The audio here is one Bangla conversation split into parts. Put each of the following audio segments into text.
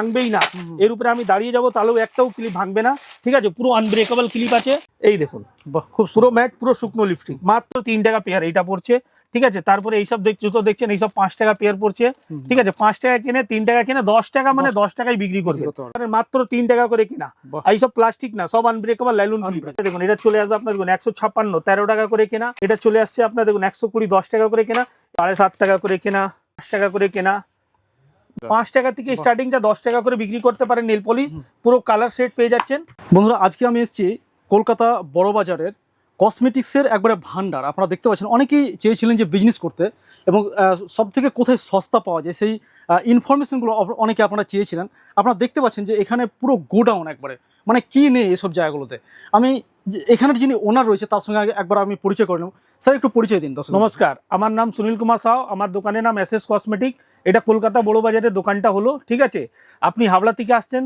ভাঙবেই না। এর উপরে আমি দাঁড়িয়ে যাব তাহলেও একটাও ক্লিপ ভাঙবে না। ঠিক আছে? পুরো আনব্রেকেবল ক্লিপ আছে। এই দেখুন খুব পুরো ম্যাট পুরো শুকনো লিপস্টিক মাত্র তিন টাকা পেয়ার এইটা পড়ছে। ঠিক আছে? তারপরে এইসব জুতো দেখছেন এইসব পাঁচ টাকা পেয়ার পড়ছে। ঠিক আছে? পাঁচ টাকা কিনে তিন টাকা কিনে দশ টাকা মানে দশ টাকায় বিক্রি করবে। মানে মাত্র তিন টাকা করে কিনা। এইসব প্লাস্টিক না সব আনব্রেকেবল লাইলুন। দেখুন এটা চলে আসবে আপনার দেখুন একশো ছাপ্পান্ন তেরো টাকা করে কেনা। এটা চলে আসছে আপনার দেখুন একশো কুড়ি দশ টাকা করে কেনা। সাড়ে সাত টাকা করে কেনা পাঁচ টাকা করে কেনা। পাঁচ টাকা থেকে স্টার্টিং যা দশ টাকা করে বিক্রি করতে পারেন নেল পলিশ পুরো কালার সেট পেয়ে যাচ্ছেন। বন্ধুরা আজকে আমি এসেছি কলকাতা বড়বাজারের কসমেটিক্সের একবারে ভান্ডার আপনারা দেখতে পাচ্ছেন অনেকেই চেয়েছিলেন যে বিজনেস করতে এবং সব থেকে কোথায় সস্তা পাওয়া যায় সেই ইনফরমেশনগুলো অনেকে আপনারা চেয়েছিলেন। আপনারা দেখতে পাচ্ছেন যে এখানে পুরো গোডাউন একবারে। মানে কি নেই এসব জায়গাগুলোতে? আমি যে এখানের যিনি ওনার রয়েছে, তার সঙ্গে একবার আমি পরিচয় করে নেব। স্যার, একটু পরিচয় দিন, দর্শক। নমস্কার, আমার নাম সুনীল কুমার সাউ আমার দোকানের নাম এস এস কসমেটিক। এটা কলকাতা বড় বাজারের দোকানটা হলো, ঠিক আছে? আপনি হাওড়া থেকে আসছেন,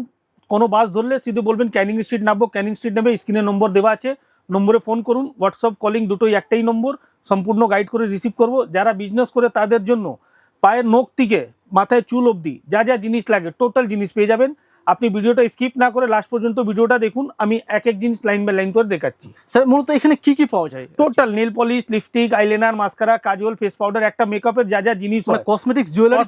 কোনো বাস ধরলে শুধু বলবেন ক্যানিং স্ট্রিট নামবো, ক্যানিং স্ট্রিট নেবে স্ক্রিনে নম্বর দেওয়া আছে। নম্বরে ফোন করুন, হোয়াটসঅ্যাপ কলিং দুটোই একটাই নম্বর, সম্পূর্ণ গাইড করে রিসিভ করব। যারা বিজনেস করে তাদের জন্য পায়ের নখ থেকে মাথায় চুল অবধি যা যা জিনিস লাগে টোটাল জিনিস পেয়ে যাবেন। আপনি ভিডিওটা স্কিপ না করে লাস্ট পর্যন্ত ভিডিওটা দেখুন আমি এক এক জিনিস লাইন বাই লাইন করে দেখাচ্ছি। স্যার মূলত এখানে কি কি পাওয়া যায়? Total nail polish lipstick eyeliner mascara kajal face powder একটা মেকআপের যা যা জিনিস মানে হয়। Cosmetics jewellery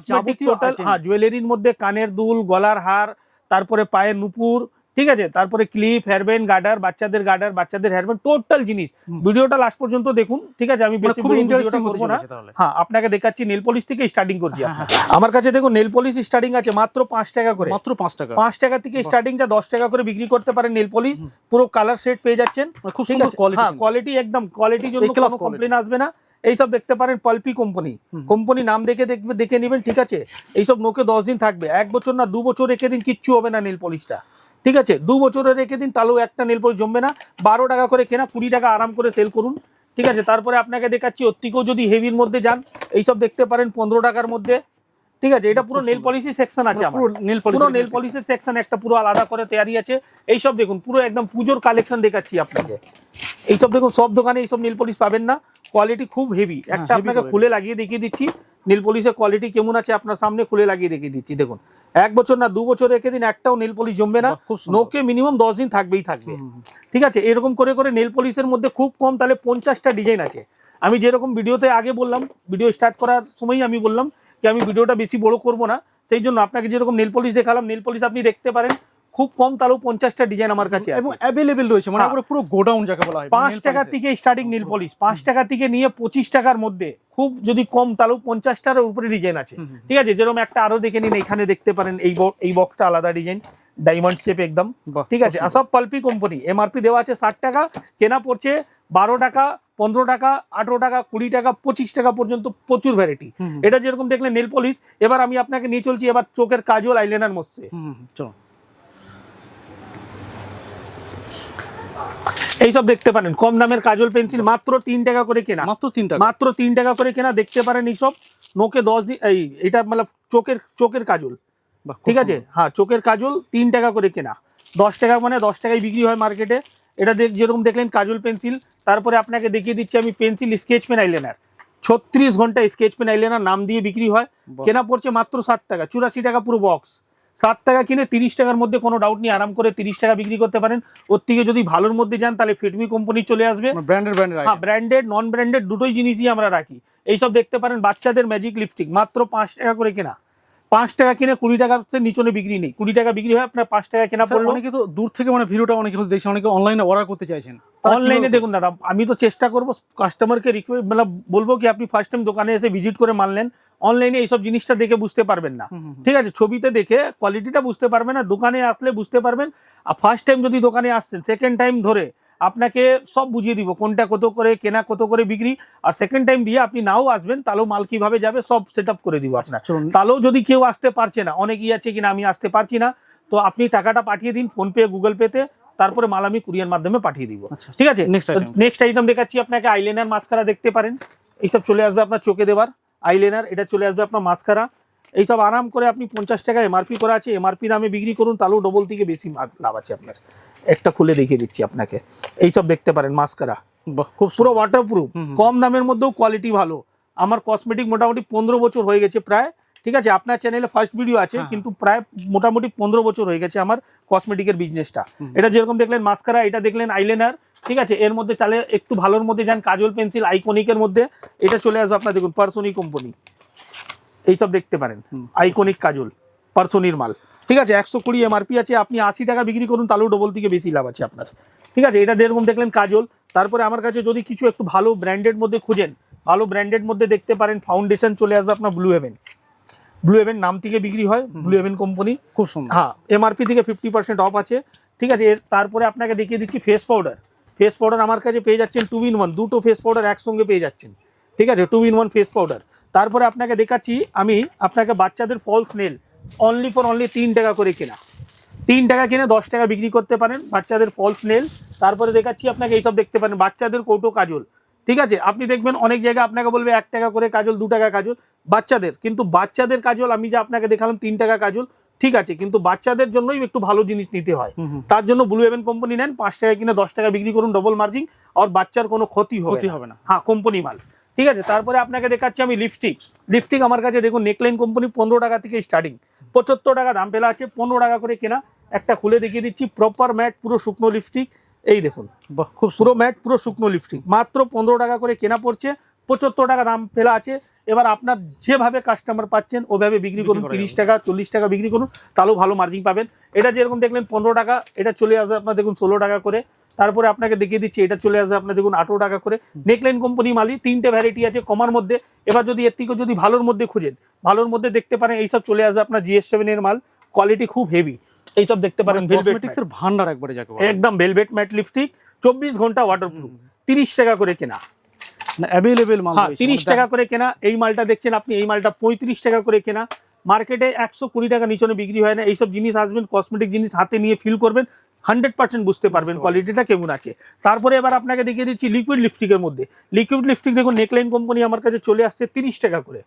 item। হ্যাঁ জুয়েলারির মধ্যে কানের দুল গলার হার তারপরে পায়ের নুপুর ঠিক আছে? তারপরে ক্লিপ হেয়ারব্যান্ড গার্ডার বাচ্চাদের গার্ডার বাচ্চাদের হেয়ারব্যান্ড টোটাল জিনিস। ভিডিওটা লাস্ট পর্যন্ত দেখুন ঠিক আছে? আমি মানে বেশি খুব ইন্টারেস্টিং করব না। হ্যাঁ আপনাকে দেখাচ্ছি নেল পলিশ থেকে স্টার্টিং করছি হ্যাঁ, আমার কাছে দেখুন নেল পলিশ স্টার্টিং আছে মাত্র পাঁচ টাকা করে। মাত্র পাঁচ টাকা। পাঁচ টাকা থেকে। স্টার্টিং যা দশ টাকা করে বিক্রি করতে পারেন নেল পলিশ পুরো কালার সেট পেয়ে যাচ্ছেন। মানে খুব সুন্দর কোয়ালিটি হ্যাঁ কোয়ালিটি একদম কোয়ালিটির জন্য কোনো। কমপ্লেন আসবে না। এইসব দেখতে পারেন পালপি কোম্পানি কোম্পানি নাম দেখে দেখবে দেখে নেবেন ঠিক আছে? এইসব নোকে দশ দিন থাকবে। এক বছর না দু বছর রেখে দিন কিচ্ছু হবে না নীল পলিশটা ঠিক আছে? দু বছরে রেখে দিন তাহলেও একটা নীল পলিশ জমবে না। বারো টাকা করে কেনা কুড়ি টাকা আরাম করে সেল করুন। ঠিক আছে? তারপরে আপনাকে দেখাচ্ছি ওর থেকেও যদি হেভির মধ্যে যান এইসব দেখতে পারেন পনেরো টাকার মধ্যে। ঠিক আছে? এটা পুরো নেল। পলিশি সেকশন আছে আমার। পুরো নীল পুরো নেল পলিশের সেকশন একটা পুরো আলাদা করে তৈরি আছে। এইসব দেখুন পুরো একদম পুজোর কালেকশন দেখাচ্ছি আপনাকে। এইসব দেখুন সব দোকানে এইসব নেল পলিশ পাবেন না। কোয়ালিটি খুব হেভি একটা আপনাকে খুলে লাগিয়ে দেখিয়ে দিচ্ছি। নীল পলিশের কোয়ালিটি কেমন আছে আপনার সামনে খুলে লাগিয়ে দেখিয়ে দিচ্ছি। দেখুন এক বছর না দু বছর রেখে দিন একটাও নীল পলিশ জমবে না। নোকে মিনিমাম দশ দিন থাকবেই থাকবে। ঠিক আছে এরকম করে করে নেল পলিশের মধ্যে খুব কম তাহলে পঞ্চাশটা ডিজাইন আছে। আমি যেরকম ভিডিওতে আগে বললাম ভিডিও স্টার্ট করার সময়ই আমি বললাম যে আমি ভিডিওটা বেশি বড় করব না। সেই জন্য আপনাকে যেরকম নেল পলিশ দেখালাম নেল পলিশ আপনি দেখতে পারেন। খুব কম তাহলেও পঞ্চাশটা ডিজাইন আমার কাছে এবং অ্যাভেলেবেল রয়েছে মানে হ্যাঁ। পুরো গোডাউন যাকে বলা হয় পাঁচ nail টাকা থেকে স্টার্টিং নীল পলিশ পাঁচ টাকা থেকে নিয়ে পঁচিশ টাকার মধ্যে খুব যদি কম তাহলেও পঞ্চাশটার উপরে ডিজাইন আছে। ঠিক আছে? যেরকম একটা আরও দেখে নিন এখানে দেখতে পারেন এই এই বক্সটা আলাদা ডিজাইন ডায়মন্ড শেপ একদম। ঠিক আছে? আর। সব পালপি কোম্পানি এমআরপি দেওয়া আছে ষাট টাকা কেনা পড়ছে বারো টাকা পনেরো টাকা আঠেরো টাকা কুড়ি টাকা পঁচিশ টাকা পর্যন্ত প্রচুর ভ্যারাইটি এটা যেরকম দেখলেন নেল পলিশ এবার আমি আপনাকে নিয়ে চলছি এবার চোখের কাজল আইলাইনার মধ্যে চলো এইসব দেখতে পারেন। কম দামের কাজল পেন্সিল মাত্র তিন টাকা করে কেনা। মাত্র তিন টাকা। মাত্র তিন টাকা করে কেনা দেখতে পারেন এইসব নোকে দশ দিন এই এটা মানে চোখের চোখের কাজল। ঠিক আছে। হ্যাঁ চোখের কাজল তিন টাকা করে কেনা। দশ টাকা মানে দশ টাকায় বিক্রি হয় মার্কেটে। এটা দেখ যেরকম দেখলেন কাজল পেন্সিল। তারপরে আপনাকে দেখিয়ে দিচ্ছি আমি পেন্সিল স্কেচ পেন আইলেনার। ছত্রিশ ঘণ্টা স্কেচ পেন আইলাইনার নাম দিয়ে বিক্রি হয়। কেনা পড়ছে মাত্র সাত টাকা চুরাশি টাকা পুরো বক্স। সাত টাকা কিনে তিরিশ টাকার মধ্যে কোনো ডাউট নেই। আরাম করে তিরিশ টাকা বিক্রি করতে পারেন। ওর থেকে যদি ভালোর মধ্যে যান তাহলে ফিটমি কোম্পানি চলে আসবে। ব্র্যান্ডের ব্র্যান্ডেড ব্র্যান্ডেড হ্যাঁ ব্র্যান্ডেড নন ব্র্যান্ডেড দুটোই জিনিসই আমরা রাখি। এইসব দেখতে পারেন বাচ্চাদের ম্যাজিক লিপস্টিক মাত্র পাঁচ টাকা করে কেনা। পাঁচ টাকা কিনে কুড়ি টাকার নিচনে বিক্রি নেই। কুড়ি টাকা বিক্রি হয় আপনার পাঁচ টাকা কেনা পড়ল। অনেকে তো দূর থেকে মানে ভিডিওটা অনেকে দেখছে অনেকে অনলাইনে অর্ডার করতে চাইছেন। অনলাইনে দেখুন দাদা আমি তো চেষ্টা করব কাস্টমারকে রিকোয়েস্ট মানে বলব কি আপনি ফার্স্ট টাইম দোকানে এসে ভিজিট করে মানলেন অনলাইনে এইসব জিনিসটা দেখে বুঝতে পারবেন না। ঠিক আছে ছবিতে দেখে কোয়ালিটিটা বুঝতে পারবেন না দোকানে আসলে বুঝতে পারবেন। আর ফার্স্ট টাইম যদি দোকানে আসছেন সেকেন্ড টাইম ধরে আপনাকে সব বুঝিয়ে দিব কোনটা কত করে কেনা কত করে বিক্রি। আর সেকেন্ড টাইম দিয়ে আপনি নাও আসবেন তাহলেও মাল কীভাবে যাবে সব সেট করে দিব আপনার। চলুন। তাহলেও যদি কেউ আসতে পারছে না অনেকই আছে কিনা আমি আসতে পারছি না তো আপনি টাকাটা পাঠিয়ে দিন ফোনপে গুগল পেতে তারপরে মাল আমি কুরিয়ার মাধ্যমে পাঠিয়ে দিব। আচ্ছা ঠিক আছে? নেক্সট আইটেম দেখাচ্ছি আপনাকে আইলাইনার মাস্কারা দেখতে পারেন। এইসব চলে আসবে আপনার চোখে দেবার। আইলাইনার এটা চলে আসবে আপনার মাস্কারা। এইসব আরাম করে আপনি পঞ্চাশ টাকা এমআরপি করা আছে। এমআরপি দামে বিক্রি করুন তাহলেও ডবল থেকে বেশি লাভ আছে আপনার। একটা খুলে দেখিয়ে দিচ্ছি আপনাকে। এইসব দেখতে পারেন মাস্কারা। খুব পুরো ওয়াটারপ্রুফ। কম দামের মধ্যেও কোয়ালিটি ভালো। আমার কসমেটিক মোটামুটি পনেরো বছর হয়ে গেছে প্রায় ঠিক আছে? আপনার চ্যানেলে ফার্স্ট ভিডিও আছে হ্যাঁ। কিন্তু প্রায় মোটামুটি পনেরো বছর হয়ে গেছে আমার কসমেটিকের বিজনেসটা এটা যেরকম দেখলেন মাস্কারা এটা দেখলেন আইলেনার ঠিক আছে? এর মধ্যে তাহলে একটু ভালোর মধ্যে যান কাজল পেন্সিল আইকনিকের মধ্যে। এটা চলে আসবে আপনার দেখুন পার্সোনি কোম্পানি এইসব দেখতে পারেন। আইকনিক কাজল পার্সোনির মাল। ঠিক আছে একশো কুড়ি এমআরপি আছে আপনি আশি টাকা বিক্রি করুন তাহলেও ডবল থেকে বেশি লাভ আছে আপনার। ঠিক আছে এটা যেরকম দেখলেন কাজল। তারপরে আমার কাছে যদি কিছু একটু ভালো ব্র্যান্ডের মধ্যে খুঁজেন ভালো ব্র্যান্ডের মধ্যে দেখতে পারেন ফাউন্ডেশন চলে আসবে আপনার ব্লু হেভেন ব্লু হেভেন নাম থেকে বিক্রি হয় ব্লু হেভেন কোম্পানি খুব সুন্দর। হ্যাঁ এমআরপি থেকে ফিফটি পার্সেন্ট অফ আছে। ঠিক আছে এর তারপরে আপনাকে দেখিয়ে দিচ্ছি ফেস পাউডার ফেস পাউডার আমার কাছে পেয়ে যাচ্ছেন টু ইন ওয়ান দুটো ফেস পাউডার একসঙ্গে পেয়ে যাচ্ছেন। ঠিক আছে two in one face powder তারপরে আপনাকে দেখাচ্ছি আমি আপনাকে বাচ্চাদের false nail only for only তিন টাকা করে কেনা। তিন টাকা কিনে দশ টাকা বিক্রি করতে পারেন বাচ্চাদের ফলস নেল তারপরে দেখাচ্ছি আপনাকে এইসব দেখতে পারেন বাচ্চাদের কৌটো কাজল। ঠিক আছে? আপনি দেখবেন অনেক জায়গায় আপনাকে বলবে এক টাকা করে কাজল দু টাকা কাজল বাচ্চাদের। কিন্তু বাচ্চাদের কাজল আমি যে আপনাকে দেখালাম তিন টাকা কাজল ঠিক আছে? কিন্তু বাচ্চাদের জন্যই একটু ভালো জিনিস নিতে হয়। তার জন্য ব্লু হেভেন কোম্পানি নেন পাঁচ টাকা কিনে দশ টাকা বিক্রি করুন ডবল মার্জিন আর বাচ্চার কোনো ক্ষতি ক্ষতি হবে না। হ্যাঁ কোম্পানি মাল। ঠিক আছে? তারপরে আপনাকে দেখাচ্ছি আমি লিপস্টিক লিপস্টিক আমার কাছে দেখুন নেকলাইন কোম্পানি পনেরো টাকা থেকে স্টার্টিং পঁচাত্তর টাকা দাম ফেলা আছে পনেরো টাকা করে কেনা। একটা খুলে দেখিয়ে দিচ্ছি প্রপার ম্যাট পুরো শুকনো লিপস্টিক এই দেখুন খুব পুরো ম্যাট পুরো শুকনো লিপস্টিক মাত্র পনেরো টাকা করে কেনা পড়ছে পঁচাত্তর টাকা দাম ফেলা আছে। এবার আপনার যেভাবে কাস্টমার পাচ্ছেন ওভাবে বিক্রি করুন তিরিশ টাকা চল্লিশ টাকা বিক্রি করুন তাহলেও ভালো মার্জিন পাবেন। এটা যেরকম দেখলেন পনেরো টাকা এটা চলে আসবে আপনার দেখুন ষোলো টাকা করে। তারপরে আপনাকে দেখিয়ে দিচ্ছি এটা চলে আসবে আপনার দেখুন আঠেরো টাকা করে। নেকলাইন কোম্পানি মালি তিনটে ভ্যারাইটি আছে কমার মধ্যে। এবার যদি এর থেকে যদি ভালোর মধ্যে খুঁজেন ভালোর মধ্যে দেখতে পারেন এইসব চলে আসবে আপনার জিএস সেভেনের মাল। কোয়ালিটি খুব হেভি এইসব দেখতে পারেন কসমেটিক্স এর ভান্ডার একবারে যাকে একদম ভেলভেট ম্যাট লিপস্টিক চব্বিশ ঘণ্টা ওয়াটারপ্রুফ তিরিশ টাকা করে কেনা। অ্যাভেলেবেল মাল হ্যাঁ তিরিশ মানে টাকা করে কেনা। এই মালটা দেখছেন আপনি এই মালটা পঁয়ত্রিশ টাকা করে কেনা। মার্কেটে একশো কুড়ি টাকা নিচনে বিক্রি হয় না। এইসব জিনিস আসবেন কসমেটিক জিনিস হাতে নিয়ে ফিল করবেন। হান্ড্রেড পার্সেন্ট বুঝতে পারবেন কোয়ালিটিটা কেমন আছে। তারপরে এবার আপনাকে দেখিয়ে দিচ্ছি লিকুইড লিপস্টিকের মধ্যে। লিকুইড লিপস্টিক দেখুন নেকলাইন কোম্পানি আমার কাছে চলে আসছে তিরিশ টাকা করে।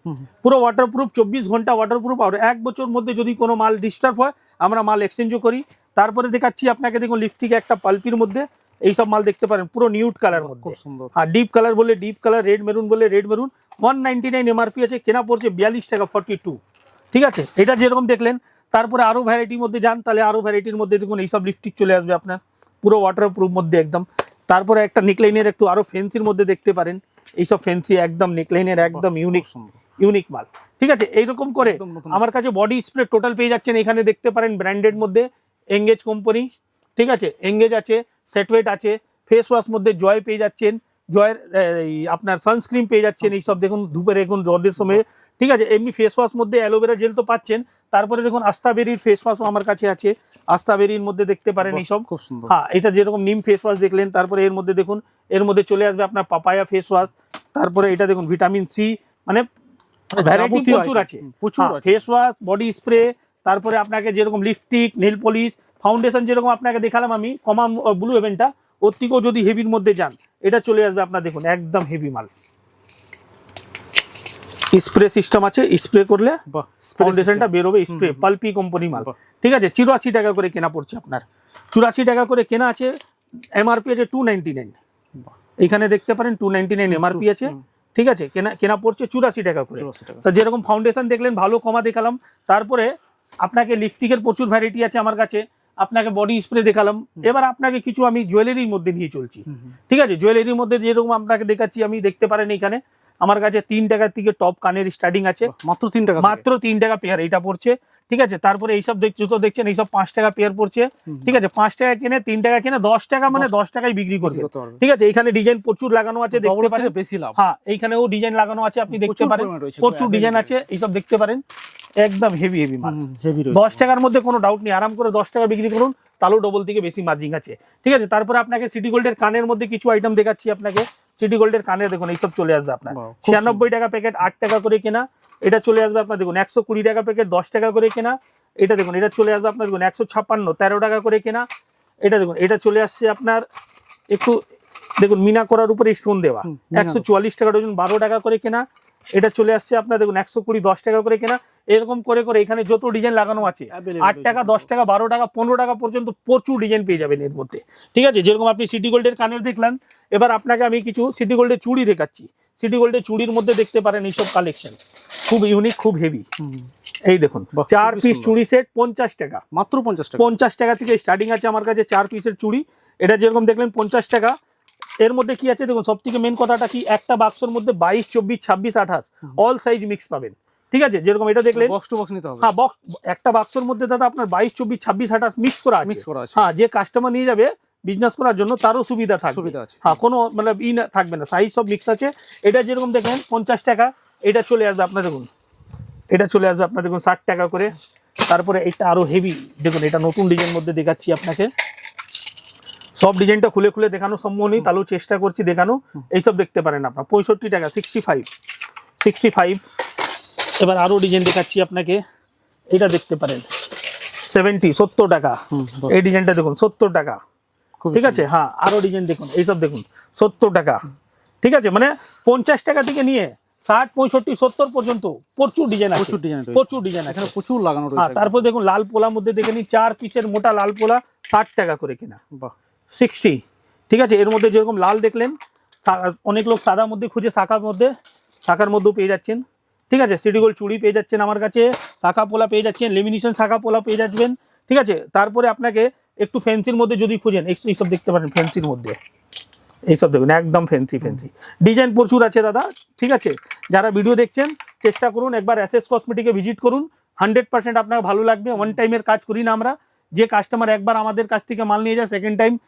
পুরো ওয়াটারপ্রুফ চব্বিশ ঘণ্টা ওয়াটারপ্রুফ আর এক বছর মধ্যে যদি কোনো মাল ডিস্টার্ব হয় আমরা মাল এক্সচেঞ্জও করি। তারপরে দেখাচ্ছি আপনাকে দেখুন লিপস্টিক একটা পাল্পির মধ্যে। এইসব মাল দেখতে পারেন পুরো নিউড কালার মধ্যে। খুব সুন্দর। আর ডিপ কালার বলে ডিপ কালার রেড মেরুন বলে red maroon one ninety nine MRP আছে কেনা পড়ছে বিয়াল্লিশ টাকা ফর্টি টু ঠিক আছে? এটা যেরকম দেখলেন তারপরে আরও ভ্যারাইটির মধ্যে যান তাহলে আরও ভ্যারাইটির মধ্যে দেখুন এইসব লিপস্টিক চলে আসবে আপনার। পুরো ওয়াটার প্রুফ মধ্যে একদম। তারপরে একটা নেকলাইনের একটু আরও ফেন্সির মধ্যে দেখতে পারেন। এইসব ফেন্সি একদম নেকলাইনের একদম ইউনিক ইউনিক মাল। ঠিক আছে? এইরকম করে আমার কাছে বডি স্প্রে টোটাল পেয়ে যাচ্ছেন। এখানে দেখতে পারেন ব্র্যান্ডেড মধ্যে এঙ্গেজ কোম্পানি ঠিক আছে? এঙ্গেজ আছে সেটওয়েট আছে ফেস ওয়াশ মধ্যে জয় পেয়ে যাচ্ছেন। জয়ের এই, আপনার সানস্ক্রিন পেয়ে যাচ্ছেন এইসব দেখুন ধূপের এখন রোদের সময় ঠিক আছে এমনি ফেস ওয়াশ মধ্যে অ্যালোভেরা জেল তো পাচ্ছেন। তারপরে দেখুন আস্তাবেরির ফেস ওয়াশও আমার কাছে আছে। আস্তাবেরির মধ্যে দেখতে পারেন এইসব। খুব সুন্দর। হ্যাঁ এটা যেরকম নিম ফেস ওয়াশ দেখলেন তারপরে এর মধ্যে দেখুন এর মধ্যে চলে আসবে আপনার পাপায়া ফেস ওয়াশ তারপরে এটা দেখুন ভিটামিন সি মানে ভ্যারাইটি প্রচুর আছে। প্রচুর ফেস ওয়াশ বডি স্প্রে তারপরে আপনাকে যেরকম লিপস্টিক নেল পলিশ ফাউন্ডেশন যেরকম আপনাকে দেখালাম আমি কমা ব্লু হেভেনটা ওর থেকেও যদি হেভির মধ্যে যান এটা চলে আসবে আপনার দেখুন একদম হেভি মাল। স্প্রে সিস্টেম আছে স্প্রে করলে ফাউন্ডেশনটা বেরোবে স্প্রে। পালপি কোম্পানি মাল। ঠিক আছে চুরাশি টাকা করে কেনা পড়ছে আপনার। চুরাশি টাকা করে কেনা আছে এমআরপি আছে টু নাইনটি নাইন। এখানে দেখতে পারেন টু নাইনটি নাইন এমআরপি আছে ঠিক আছে কেনা কেনা পড়ছে চুরাশি টাকা করে। 84 তা যেরকম ফাউন্ডেশন দেখলেন ভালো কমা দেখালাম। তারপরে আপনাকে লিপস্টিকের প্রচুর ভ্যারাইটি আছে আমার কাছে। আপনাকে বডি স্প্রে দেখালাম। এবার আপনাকে কিছু আমি জুয়েলারির মধ্যে নিয়ে চলছি। ঠিক আছে? জুয়েলারির মধ্যে যেরকম আপনাকে দেখাচ্ছি আমি দেখতে পারেন এখানে আমার কাছে তিন টাকার থেকে টপ কানের স্টার্টিং আছে। মাত্র তিন টাকা মাত্র তিন টাকা পেয়ার এইটা পড়ছে। ঠিক আছে? তারপরে এইসব দেখ জুতো দেখছেন এইসব পাঁচ টাকা পেয়ার পড়ছে। ঠিক আছে? পাঁচ টাকা কিনে তিন টাকা কিনে দশ টাকা মানে দশ টাকায় বিক্রি করবে। ঠিক আছে? এখানে ডিজাইন প্রচুর লাগানো আছে দেখতে পারেন। বেশি লাভ। হ্যাঁ এইখানেও ডিজাইন লাগানো আছে আপনি দেখতে পারেন। প্রচুর ডিজাইন আছে এইসব দেখতে পারেন। একদম হেভি হেভি মাল হেভি দশ টাকার মধ্যে কোনো ডাউট নেই। আরাম করে দশ টাকা বিক্রি করুন তাহলেও ডবল থেকে বেশি মার্জিন আছে। ঠিক আছে? তারপরে আপনাকে সিটি গোল্ডের কানের মধ্যে কিছু আইটেম দেখাচ্ছি আপনাকে। সিটি গোল্ডের কানে দেখুন এইসব চলে আসবে আপনার। ছিয়ানব্বই টাকা প্যাকেট আট টাকা করে কেনা। এটা চলে আসবে আপনার দেখুন একশো কুড়ি টাকা প্যাকেট দশ টাকা করে কেনা। এটা দেখুন এটা চলে আসবে আপনার দেখুন একশো ছাপ্পান্ন তেরো টাকা করে কেনা। এটা দেখুন এটা চলে আসছে আপনার একটু দেখুন মিনা করার উপরে স্টোন দেওয়া। একশো চুয়াল্লিশ টাকা ডজন বারো টাকা করে কেনা। এটা চলে আসছে আপনার দেখুন একশো কুড়ি দশ টাকা করে কেনা। এরকম করে করে এখানে যত ডিজাইন লাগানো আছে আট টাকা দশ টাকা বারো টাকা পনেরো টাকা পর্যন্ত প্রচুর ডিজাইন পেয়ে যাবেন এর মধ্যে। ঠিক আছে? যেরকম আপনি সিটি গোল্ডের কানের দেখলেন এবার আপনাকে আমি কিছু সিটি গোল্ডের চুড়ি দেখাচ্ছি। সিটি গোল্ডের চুড়ির মধ্যে দেখতে পারেন এইসব কালেকশন খুব ইউনিক খুব হেভি এই দেখুন চার পিস চুড়ি সেট পঞ্চাশ টাকা। মাত্র পঞ্চাশ টাকা। পঞ্চাশ টাকা থেকে স্টার্টিং আছে আমার কাছে চার পিসের চুড়ি। এটা যেরকম দেখলেন পঞ্চাশ টাকা। এর মধ্যে কি আছে? দেখুন সব থেকে মেন কথাটা কি? একটা বাক্সর মধ্যে বাইশ চব্বিশ ছাব্বিশ আঠাশ। অল সাইজ মিক্স পাবেন। ঠিক আছে? যেরকম এটা দেখলেন বক্স টু বক্স নিতে হবে। হ্যাঁ বক্স একটা বাক্সর মধ্যে দাদা আপনার বাইশ চব্বিশ ছাব্বিশ আঠাশ মিক্স করা আছে। মিক্স করা আছে। হ্যাঁ যে কাস্টমার নিয়ে যাবে বিজনেস করার জন্য তারও সুবিধা থাকবে। সুবিধা আছে। হ্যাঁ কোনো মানে ই না- থাকবে না। সাইজ সব মিক্স আছে। এটা যেরকম দেখেন পঞ্চাশ টাকা। এটা চলে আসবে আপনার দেখুন। এটা চলে আসবে আপনার দেখুন ষাট টাকা করে। তারপরে এটা আরও হেভি দেখুন এটা নতুন ডিজাইন মধ্যে দেখাচ্ছি আপনাকে। সব ডিজাইনটা খুলে খুলে দেখানো সম্ভব নেই। তাহলেও চেষ্টা করছি দেখানো। এইসব দেখতে পারেন আপনার। পঁয়ষট্টি টাকা সিক্সটি ফাইভ সিক্সটি ফাইভ এবার আরও ডিজাইন দেখাচ্ছি আপনাকে। এটা দেখতে পারেন। সেভেন্টি সত্তর টাকা। এই ডিজাইনটা দেখুন সত্তর টাকা। ঠিক আছে? হ্যাঁ আরও ডিজাইন দেখুন। এইসব দেখুন সত্তর টাকা। ঠিক আছে? মানে পঞ্চাশ টাকা থেকে নিয়ে ষাট পঁয়ষট্টি সত্তর পর্যন্ত প্রচুর ডিজাইন আছে। প্রচুর ডিজাইন প্রচুর ডিজাইন এখানে প্রচুর লাগানো হ্যাঁ রয়েছে তারপর দেখুন লাল পোলার মধ্যে দেখে নিন চার পিসের মোটা লাল পোলা ষাট টাকা করে কিনা। বাহ। সিক্সটি ঠিক আছে? এর মধ্যে যেরকম লাল দেখলেন অনেক লোক সাদার মধ্যে খুঁজে শাখার মধ্যে শাখার মধ্যেও পেয়ে যাচ্ছেন। ঠিক আছে? সিটি গোল্ড চুড়ি পেয়ে যাচ্ছেন আমার কাছে, শাখা পোলা পেয়ে যাচ্ছেন লেমিনেশন শাখা পোলা পেয়ে যাচ্ছেন, ঠিক আছে? তারপরে আপনাকে একটু ফ্যান্সির মধ্যে যদি খুঁজেন, এই- এইসব দেখতে পারেন ফ্যান্সির মধ্যে। এইসব দেখুন, একদম ফ্যান্সি ফ্যান্সি ডিজাইন প্রচুর আছে দাদা, ঠিক আছে? যারা ভিডিও দেখছেন, চেষ্টা করুন, একবার এস কসমেটিকে ভিজিট করুন। হান্ড্রেড পার্সেন্ট আপনাকে ভালো লাগবে ওয়ান টাইমের কাজ করি না আমরা। যে কাস্টমার একবার আমাদের কাছ থেকে মাল নিয়ে যায় সেকেন্ড টাইম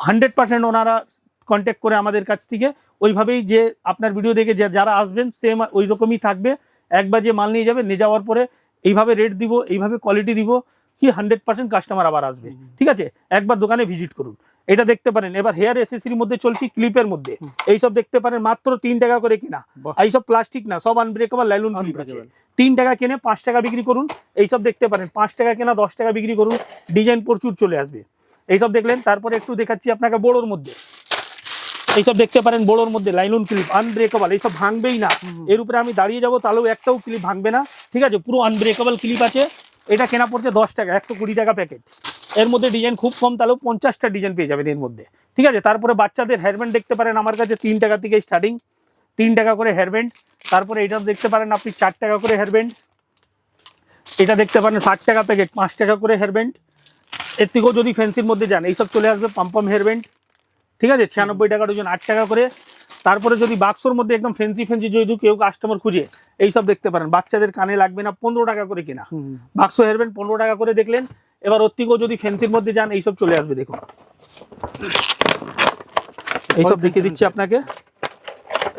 হান্ড্রেড পার্সেন্ট ওনারা কন্ট্যাক্ট করে আমাদের কাছ থেকে। ওইভাবেই যে আপনার ভিডিও দেখে যে যারা আসবেন সেম ওই রকমই থাকবে। একবার যে মাল নিয়ে যাবে নিয়ে যাওয়ার পরে এইভাবে রেট দিব এইভাবে কোয়ালিটি দিব কি হান্ড্রেড পার্সেন্ট কাস্টমার আবার আসবে। ঠিক আছে? একবার দোকানে ভিজিট করুন। এটা দেখতে পারেন। এবার হেয়ার এসেসরির মধ্যে চলছি ক্লিপের মধ্যে। এইসব দেখতে পারেন মাত্র তিন টাকা করে কিনা। এইসব প্লাস্টিক না সব আনব্রেকেবল লাইলুন ক্লিপ আছে। তিন টাকা কেনে পাঁচ টাকা বিক্রি করুন। এইসব দেখতে পারেন। পাঁচ টাকা কেনা দশ টাকা বিক্রি করুন। ডিজাইন প্রচুর চলে আসবে। এইসব দেখলেন তারপরে একটু দেখাচ্ছি আপনাকে বড়োর মধ্যে। এইসব দেখতে পারেন বড়োর মধ্যে লাইলন ক্লিপ আনব্রেকেবল এইসব ভাঙবেই না। এর উপরে আমি দাঁড়িয়ে যাব তাহলেও একটাও ক্লিপ ভাঙবে না। ঠিক আছে পুরো আনব্রেকেবল ক্লিপ আছে। এটা কেনা পড়ছে দশ টাকা একশো কুড়ি টাকা প্যাকেট এর মধ্যে ডিজাইন খুব কম তাহলেও পঞ্চাশটা ডিজাইন পেয়ে যাবেন এর মধ্যে। ঠিক আছে তারপরে বাচ্চাদের হেয়ারব্যান্ড দেখতে পারেন আমার কাছে তিন টাকা থেকে স্টার্টিং তিন টাকা করে হেয়ারব্যান্ড তারপরে এটা দেখতে পারেন আপনি চার টাকা করে হেয়ারব্যান্ড এটা দেখতে পারেন ষাট টাকা প্যাকেট পাঁচ টাকা করে হেয়ারব্যান্ড এর থেকেও যদি ফ্যান্সির মধ্যে যান এইসব চলে আসবে পাম্পাম হেয়ারব্যান্ড ঠিক আছে? ছিয়ানব্বই টাকা ডজন আট টাকা করে। তারপরে যদি বাক্সর মধ্যে একদম ফ্যান্সি ফ্যান্সি যদি কেউ কাস্টমার খুঁজে এইসব দেখতে পারেন। বাচ্চাদের কানে লাগবে না পনেরো টাকা করে কিনা। বাক্স হেয়ারব্যান্ড পনেরো টাকা করে দেখলেন। এবার ওর থেকেও যদি ফ্যান্সির মধ্যে যান এইসব চলে আসবে দেখুন। এইসব দেখিয়ে দিচ্ছি আপনাকে।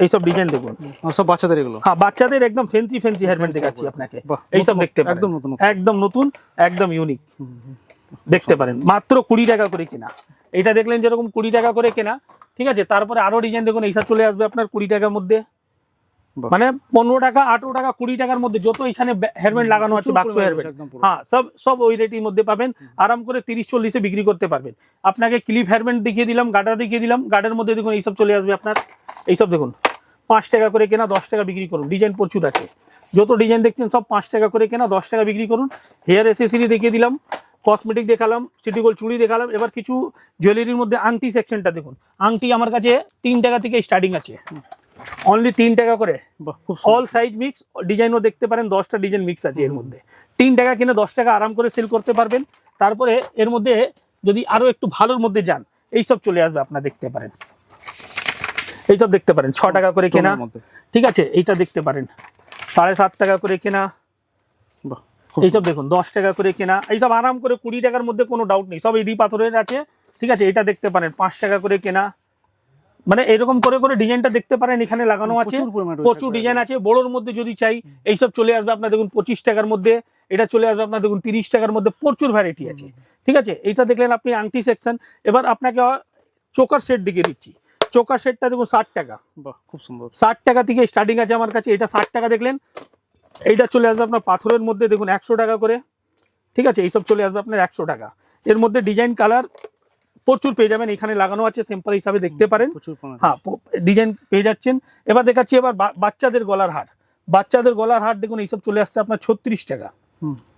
এইসব ডিজাইন দেখুন। সব বাচ্চাদের এগুলো? হ্যাঁ বাচ্চাদের একদম ফেন্সি ফেন্সি হেয়ারব্যান্ড দেখাচ্ছি আপনাকে। এইসব দেখতে একদম নতুন একদম নতুন একদম ইউনিক দেখতে পারেন। মাত্র কুড়ি টাকা করে কেনা। এটা দেখলেন যেরকম কুড়ি টাকা করে কেনা ঠিক আছে? তারপরে আরও ডিজাইন দেখুন এইসব চলে আসবে আপনার কুড়ি টাকার মধ্যে। মানে পনেরো টাকা আঠেরো টাকা কুড়ি টাকার মধ্যে যত এখানে হেয়ারব্যান্ড লাগানো আছে বাক্স পুরো। হ্যাঁ সব সব ওই রেটের মধ্যে পাবেন। আরাম করে তিরিশ চল্লিশে বিক্রি করতে পারবেন। আপনাকে ক্লিপ হেয়ারব্যান্ড দেখিয়ে দিলাম গার্ডার দেখিয়ে দিলাম গার্ডের মধ্যে দেখুন এইসব চলে আসবে আপনার। এইসব দেখুন পাঁচ টাকা করে কেনা দশ টাকা বিক্রি করুন। ডিজাইন প্রচুর আছে। যত ডিজাইন দেখছেন সব পাঁচ টাকা করে কেনা দশ টাকা বিক্রি করুন। হেয়ার এসেসরি দেখিয়ে দিলাম। কসমেটিক দেখালাম সিটি গোল্ড চুড়ি দেখালাম এবার কিছু জুয়েলারির মধ্যে আংটি সেকশনটা দেখুন। আংটি আমার কাছে তিন টাকা থেকে স্টার্টিং আছে। অনলি তিন টাকা করে। অল সাইজ মিক্স ডিজাইনও দেখতে পারেন দশটা ডিজাইন মিক্স আছে এর মধ্যে। তিন টাকা কিনে দশ টাকা আরাম করে সেল করতে পারবেন। তারপরে এর মধ্যে যদি আরও একটু ভালোর মধ্যে যান এইসব চলে আসবে আপনার দেখতে পারেন। এইসব দেখতে পারেন ছ টাকা করে কেনা। ঠিক আছে এইটা দেখতে পারেন। সাড়ে সাত টাকা করে কেনা। বাহ। এইসব দেখুন দশ টাকা করে কেনা এইসব আরাম করে কুড়ি টাকার মধ্যে কোনো ডাউট নেই। সব ইডি পাথরের আছে ঠিক আছে? এটা দেখতে পারেন পাঁচ টাকা করে কেনা। মানে এরকম করে করে ডিজাইনটা দেখতে পারেন এখানে লাগানো আছে। প্রচুর ডিজাইন আছে বড়োর মধ্যে যদি চাই এইসব চলে আসবে আপনার দেখুন পঁচিশ টাকার মধ্যে এটা চলে আসবে আপনার দেখুন তিরিশ টাকার মধ্যে প্রচুর ভ্যারাইটি আছে। ঠিক আছে? এইটা দেখলেন আপনি আংটি সেকশন এবার আপনাকে চোকার সেট দিকে দিচ্ছি। চোকার সেটটা দেখুন ষাট টাকা। বাহ খুব সুন্দর। ষাট টাকা থেকে স্টার্টিং আছে আমার কাছে এটা ষাট টাকা দেখলেন। এইটা চলে আসবে আপনার পাথরের মধ্যে দেখুন একশো টাকা করে। ঠিক আছে এইসব চলে আসবে আপনার একশো টাকা। এর মধ্যে ডিজাইন কালার প্রচুর পেয়ে যাবেন এখানে লাগানো আছে সিম্পল হিসাবে দেখতে পারেন। হ্যাঁ ডিজাইন পেয়ে যাচ্ছেন। এবার দেখাচ্ছি এবার বাচ্চাদের গলার হার। বাচ্চাদের গলার হার দেখুন এইসব চলে আসছে আপনার ছত্রিশ টাকা।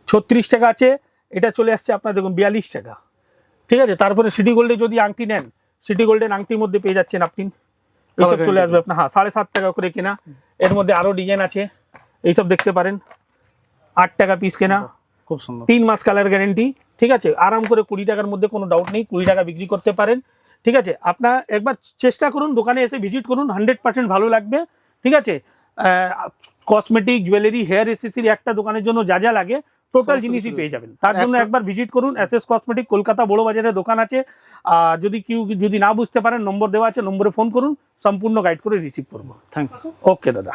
ছত্রিশ টাকা আছে এটা চলে আসছে আপনার দেখুন বিয়াল্লিশ টাকা। ঠিক আছে তারপরে সিটি গোল্ডে যদি আংটি নেন সিটি গোল্ডের আংটির মধ্যে পেয়ে যাচ্ছেন আপনি। এইসব চলে আসবে আপনার হ্যাঁ সাড়ে সাত টাকা করে কিনা। এর মধ্যে আরও ডিজাইন আছে। এইসব দেখতে পারেন। আট টাকা পিস কেনা। খুব সুন্দর। তিন মাস কালার গ্যারেন্টি ঠিক আছে? আরাম করে কুড়ি টাকার মধ্যে কোনো ডাউট নেই কুড়ি টাকা বিক্রি করতে পারেন ঠিক আছে? আপনার একবার চেষ্টা করুন দোকানে এসে ভিজিট করুন হান্ড্রেড পার্সেন্ট ভালো লাগবে ঠিক আছে? কসমেটিক জুয়েলারি হেয়ার এসেসরি একটা দোকানের জন্য যা যা লাগে টোটাল জিনিসই পেয়ে যাবেন। তার জন্য একবার ভিজিট করুন এস এস কসমেটিক কলকাতা বড় বাজারে দোকান আছে। আর যদি কেউ যদি না বুঝতে পারেন নম্বর দেওয়া আছে নম্বরে ফোন করুন সম্পূর্ণ গাইড করে রিসিভ করব। থ্যাংক ইউ ওকে দাদা।